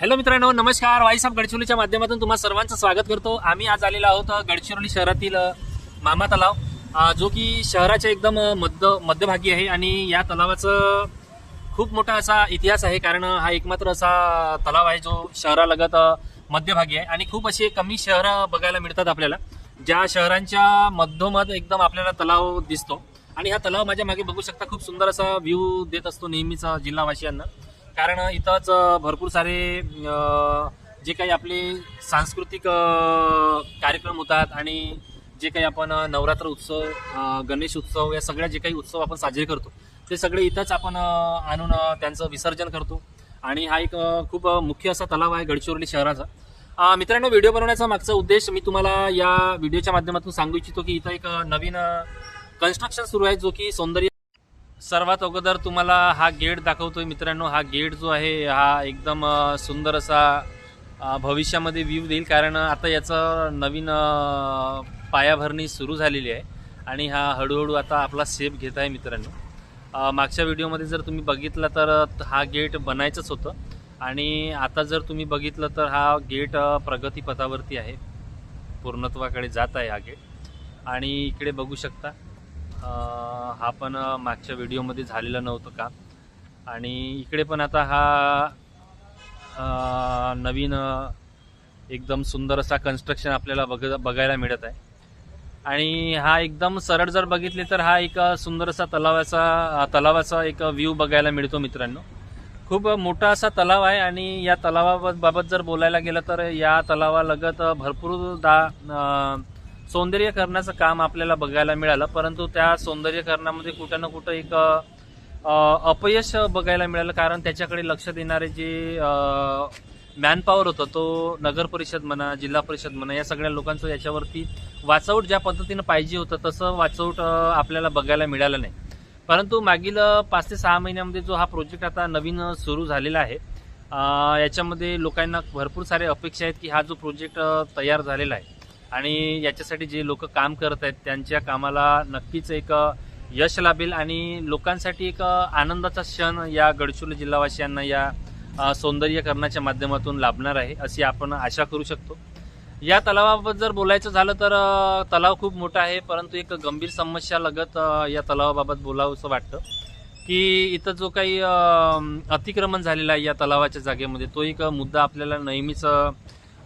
Hello मित्रांनो नमस्कार. वाईसाहेब गडचिरोलीच्या माध्यमातून तुम्हा सर्वांचं स्वागत करतो. आम्ही आज आलेलो आहोत गडचिरोली शहरातील मामा तलाव जो की शहराच्या एकदम मध्य मध्यभागी आहे आणि या तलावाचं खूप मोठा असा इतिहास आहे. कारण हा एकमात्र असा तलाव आहे जो शहरालगत मध्यभागी आहे आणि खूप असे कमी शहरं बघायला मिळतात आपल्याला ज्या शहरांच्या मधोमध एकदम आपल्याला तलाव दिसतो. आणि हा तलाव माझ्या मागे बघू शकता खूप सुंदर असा व्ह्यू देत असतो नेहमीचा जिल्हावासियांना. कारण इथंच भरपूर सारे जे काही आपले सांस्कृतिक कार्यक्रम होतात आणि जे काही आपण नवरात्र उत्सव गणेश उत्सव या सगळ्या जे काही उत्सव आपण साजरे करतो ते सगळे इथंच आपण आणून त्यांचं विसर्जन करतो. आणि हा एक खूप मुख्य असा तलाव आहे गडचिरोली शहराचा. मित्रांनो व्हिडिओ बनवण्याचा मागचा उद्देश मी तुम्हाला या व्हिडिओच्या माध्यमातून सांगू इच्छितो की इथं एक नवीन कन्स्ट्रक्शन सुरू आहे जो की सौंदर्य सर्वात अगोदर तुम्हाला हा गेट दाखवतोय मित्रांनो. हा गेट जो आहे हा एकदम सुंदर असा भविष्यामध्ये व्ह्यू देईल. कारण आता याचं नवीन पायाभरणी सुरू झालेली आहे. आणि हा हळूहळू आता आपला सेप घेत आहे मित्रांनो. मागच्या व्हिडिओमध्ये जर तुम्ही बघितलं तर हा गेट बनायचंच होतं. आणि आता जर तुम्ही बघितलं तर हा गेट प्रगतीपथावरती आहे. पूर्णत्वाकडे जात आहे हा गेट. आणि इकडे बघू शकता हा पण मागच्या व्हिडिओमध्ये झालेला नव्हतं का? आणि इकडे पण आता हा नवीन एकदम सुंदर असा कन्स्ट्रक्शन आपल्याला बघ बघायला मिळत आहे. आणि हा एकदम सरळ जर बघितले तर हा एक सुंदर असा तलावाचा तलावाचा एक व्ह्यू बघायला मिळतो मित्रांनो. खूप मोठा असा तलाव आहे आणि या तलावाबाबत जर बोलायला गेलं तर या तलावालगत भरपूर दा सौंदर्यकरणाचं काम आपल्याला बघायला मिळालं परंतु त्या सौंदर्यकरणामध्ये कुठं ना कुठं एक अपयश बघायला मिळालं कारण त्याच्याकडे लक्ष देणारे जे मॅनपॉवर होतं तो नगर परिषद म्हणा जिल्हा परिषद म्हणा या सगळ्या लोकांचं याच्यावरती वाचवट ज्या पद्धतीनं पाहिजे होतं तसं वाचवट आपल्याला बघायला मिळालं नाही. परंतु मागील पाच ते सहा महिन्यामध्ये जो हा प्रोजेक्ट आता नवीन सुरू झालेला आहे याच्यामध्ये लोकांना भरपूर सारे अपेक्षा आहेत की हा जो प्रोजेक्ट तयार झालेला आहे. आणि याच्यासाठी जे लोक काम करत आहेत त्यांच्या कामाला नक्कीच एक यश लाभेल आणि लोकांसाठी एक आनंदाचा क्षण या गडचिरोली जिल्हावासियांना या सौंदर्यकरणाच्या माध्यमातून लाभणार आहे अशी आपण आशा करू शकतो. या तलावाबाबत जर बोलायचं झालं तर तलाव खूप मोठा आहे परंतु एक गंभीर समस्या लगत या तलावाबाबत बोलावंसं वाटतं की इथं जो काही अतिक्रमण झालेला आहे या तलावाच्या जागेमध्ये तो एक मुद्दा आपल्याला नेहमीच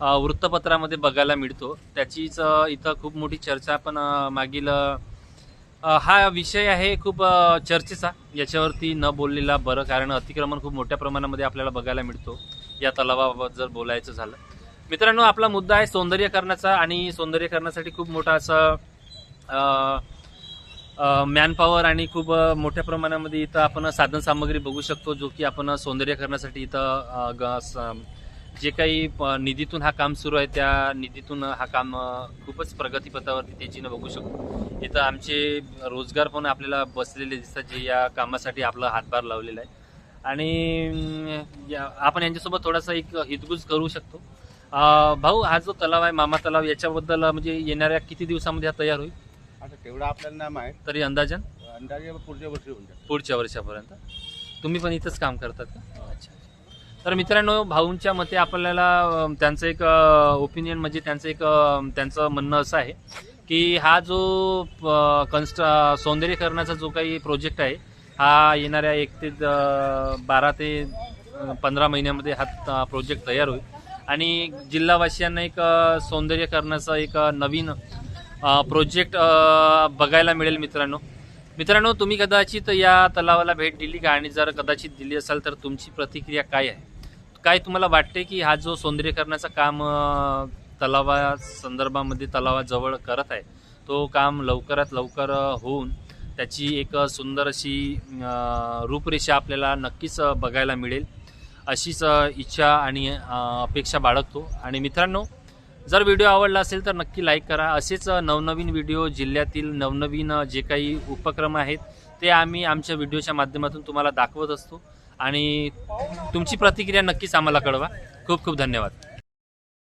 वृत्तपत्रामध्ये बघायला मिळतो. त्याचीच इथं खूप मोठी चर्चा पण मागील हा विषय आहे खूप चर्चेचा. याच्यावरती न बोललेला बरं कारण अतिक्रमण खूप मोठ्या प्रमाणामध्ये आपल्याला बघायला मिळतो. या तलावाबाबत जर बोलायचं झालं. मित्रांनो आपला मुद्दा आहे सौंदर्यकरणाचा आणि सौंदर्यकरणासाठी खूप मोठा असं मॅनपॉवर आणि खूप मोठ्या प्रमाणामध्ये इथं आपण साधन सामग्री बघू शकतो जो की आपण सौंदर्यकरणासाठी इथं ग- स- जे काही निधीतून हा काम सुरू आहे त्या निधीतून हा काम खूपच प्रगतीपथावरती तेजीनं बघू शकतो इथं आमचे रोजगार पण आपल्याला बसलेले दिसतात जे या कामासाठी आपला हातभार लावलेला आहे. आणि आपण यांच्यासोबत थोडासा एक हितगुज करू शकतो. भाऊ हा जो तलाव आहे मामा तलाव याच्याबद्दल म्हणजे येणाऱ्या किती दिवसामध्ये हा तयार होईल? आता तेवढं आपल्याला नाही माहीत तरी अंदाजन? अंदाजे पुढच्या वर्षी होऊन पुढच्या वर्षापर्यंत. तुम्ही पण इथंच काम करतात का? अच्छा. तर मित्रांनो भाऊंच्या मते आपल्याला त्यांचं एक ओपिनियन म्हणजे त्यांचं एक त्यांचं म्हणणं असं आहे की हा जो कन्स्ट्रा सौंदर्यकरणाचा जो काही प्रोजेक्ट आहे हा येणाऱ्या एक ते बारा ते पंधरा महिन्यामध्ये हा प्रोजेक्ट तयार होईल. आणि जिल्हावासियांना एक सौंदर्यीकरणाचा सौंदर्यकरणाचा एक नवीन प्रोजेक्ट बघायला मिळेल मित्रांनो. मित्रांनो तुम्ही कदाचित या तलावाला भेट दिली का? आणि जर कदाचित दिली असाल तर तुमची प्रतिक्रिया काय आहे? काय तुम्हाला वाटते की हा जो सौंदर्यकरणाचा काम तलावा संदर्भामध्ये तलावाजवळ करत आहे तो काम लवकरात लवकर होऊन त्याची एक सुंदर अशी रूपरेषा आपल्याला नक्कीच बघायला मिळेल. अशीच इच्छा आणि अपेक्षा बाळगतो. आणि मित्रांनो जर व्हिडिओ आवडला असेल तर नक्की लाईक करा. असेच नवनवीन व्हिडिओ जिल्ह्यातील नवनवीन जे काही उपक्रम आहेत ते आम्ही आमच्या व्हिडिओच्या माध्यमातून तुम्हाला दाखवत असतो. आणि तुमची प्रतिक्रिया नक्कीच आम्हाला कळवा. खूप खूप धन्यवाद.